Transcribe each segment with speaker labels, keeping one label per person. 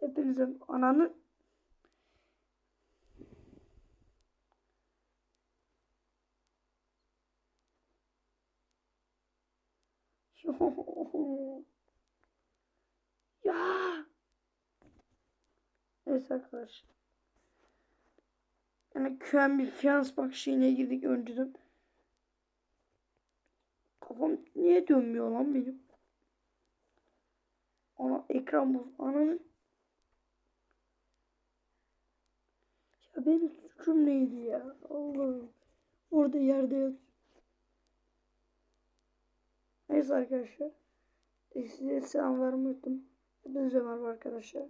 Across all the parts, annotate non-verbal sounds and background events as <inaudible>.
Speaker 1: Hepinizin ananı <laughs> ya. Neyse arkadaşlar. Yani köhen bir fiyans bak şeyine girdik önceden. Kafam niye dönmüyor lan benim? Ana ekran bu. Ananın. Ya benim suçum neydi ya? Allah'ım. Orada yerde. Neyse arkadaşlar. Size selam vermeyi unuttum. Hepinize merhaba arkadaşlar.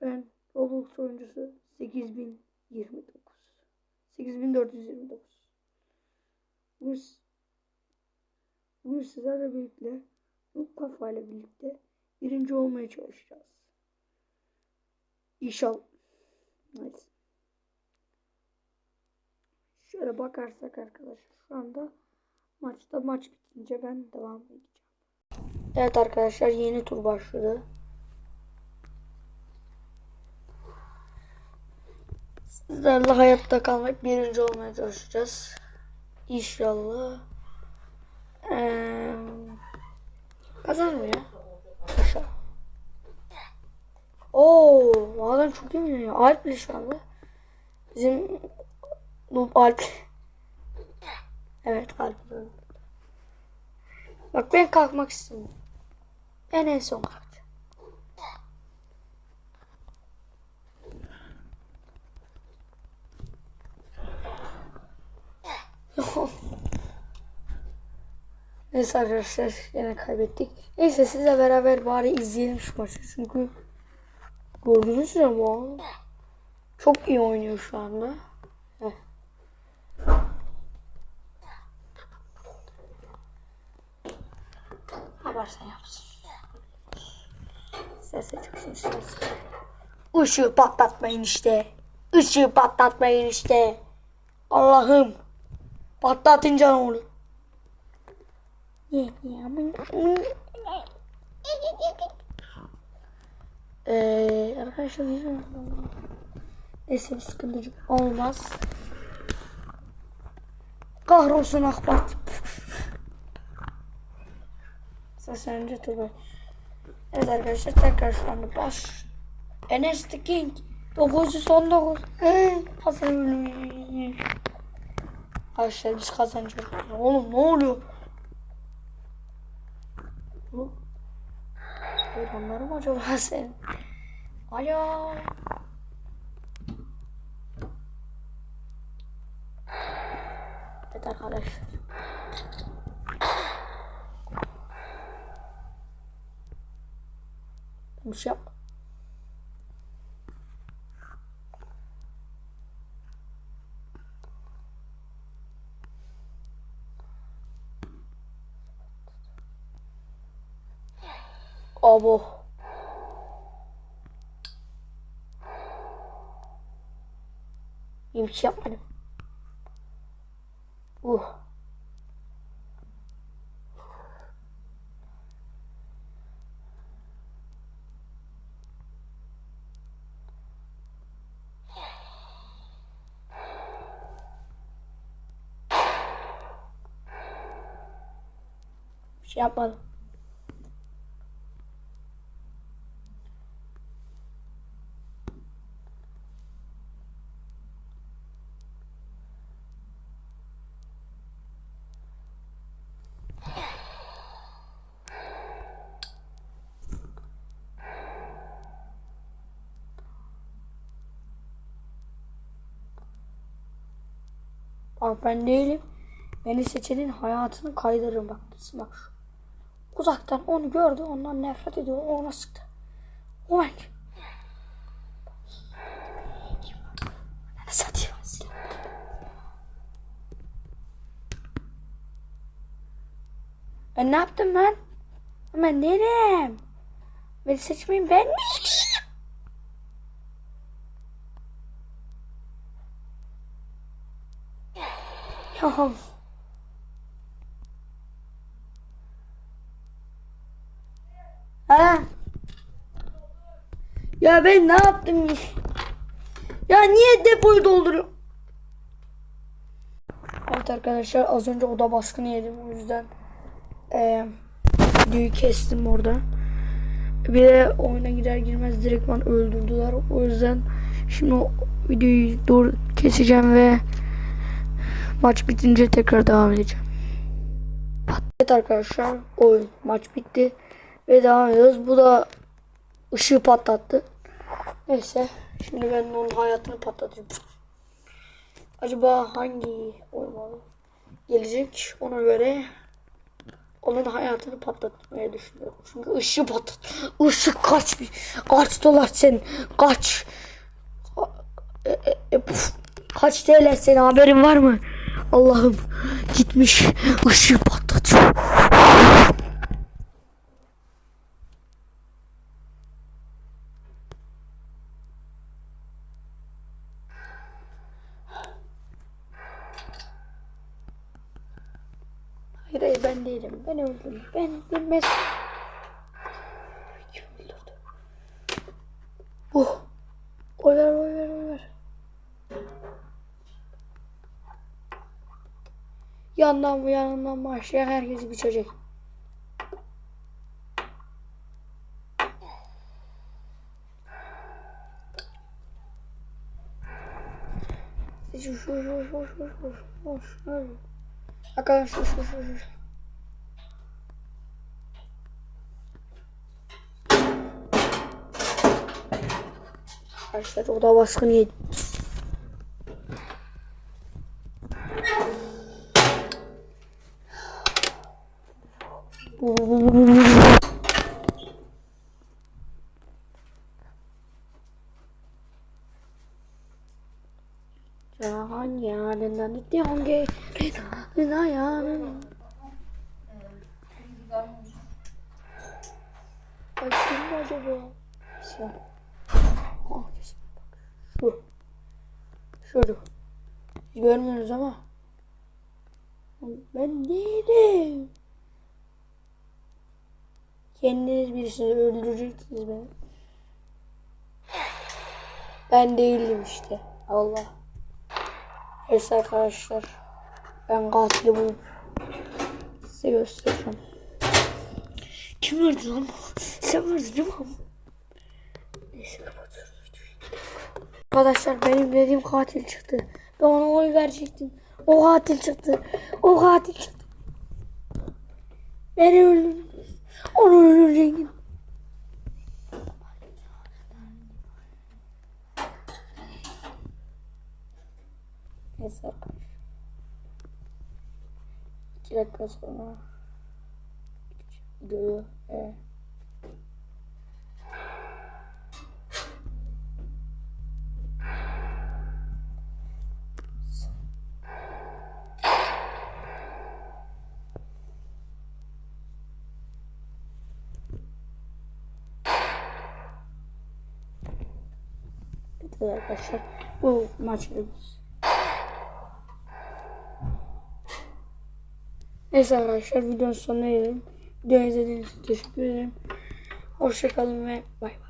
Speaker 1: Ben Roblox oyuncusu 8029. 8429. Bugün, bugün sizlerle birlikte bu kafayla birlikte birinci olmaya çalışacağız. İnşallah. Nice. Şöyle bakarsak arkadaşlar şu anda maçta maç bitince ben devam edeceğim. Evet arkadaşlar yeni tur başladı. Sizlerle hayatta kalmak birinci olmaya çalışacağız. İnşallah. Ee, ya. İnşallah. Oo, bu adam çok iyi oynuyor. Alp şu anda. Bizim Noob Alp. Evet Alp. Bak ben kalkmak istemiyorum. Ben en son kalkacağım. <laughs> Neyse arkadaşlar yine kaybettik. Neyse sizle beraber bari izleyelim şu maçı. Çünkü gördünüz ya bu. Çok iyi oynuyor şu anda. Heh. Yaparsan yapsın. Sese çıksın istersen. Işığı patlatmayın işte. Işığı patlatmayın işte. Allah'ım. Patlatınca ne olur? Ee, arkadaşlar Neyse bir sıkıntı olmaz. Kahrolsun akbat. Seslenince tövbe. Evet arkadaşlar tekrar şu anda baş. Enes the King 919. Hey, Hasan Arkadaşlar biz kazanacağız. Oğlum ne oluyor? Bu Hayvanları mı acaba sen? Alo. Evet arkadaşlar. Bir şey yap. Abo. Bir şey yapmadım. Uh. Şey yapmadım. Ben değilim. Beni seçenin hayatını kaydırırım bak. Bak. Uzaktan onu gördü ondan nefret ediyor. Ona sıktı. O ben. Satayım. Ben ne yaptım ben? Ben değilim. Beni seçmeyin ben mi? Ya. Ya ben ne yaptım? Ya niye depoyu dolduruyorum? Evet arkadaşlar az önce oda baskını yedim. O yüzden eee videoyu kestim orada. Bir de oyuna girer girmez direktman öldürdüler. O yüzden şimdi o videoyu dur keseceğim ve maç bitince tekrar devam edeceğim. Evet arkadaşlar oyun maç bitti ve devam ediyoruz. Bu da ışığı patlattı. Neyse şimdi ben onun hayatını patlatacağım. Acaba hangi oyun gelecek ona göre onun hayatını patlatmaya düşünüyorum. Çünkü ışığı patlat. Işık kaç bir. Kaç dolar sen. Kaç. E, e, e. Kaç TL senin haberin var mı? Allah'ım gitmiş ışığı Hayır ben değilim. Ben öldüm. Ben bilmez. Kim öldürdü? Oh. Oy ver oy ver ver. Yandan bu yanından aşağıya herkesi biçecek. Arkadaşlar şu şu şu şu. Arkadaşlar o da baskın yedi. Cahan yarından gitti hangi rina yarın. Ay bu acaba? Şu. Ah, Şu. Şurada. Görmüyoruz ama. Ben değilim. Kendiniz birisini öldüreceksiniz beni. Ben değilim işte. Allah. Neyse arkadaşlar. Ben katili bulup size göstereceğim. Kim öldü lan? Sen vurdun değil mi? Neyse videoyu. Arkadaşlar benim dediğim katil çıktı. Ben ona oy verecektim. O katil çıktı. O katil çıktı. Beni öldürdü. Onu öldürecektim. Neyse. İki dakika sonra videoyu e, bitti arkadaşlar. Bu maçımız. Neyse arkadaşlar videonun sonuna gelelim. Videoyu izlediğiniz için teşekkür ederim. Hoşçakalın ve bay bay.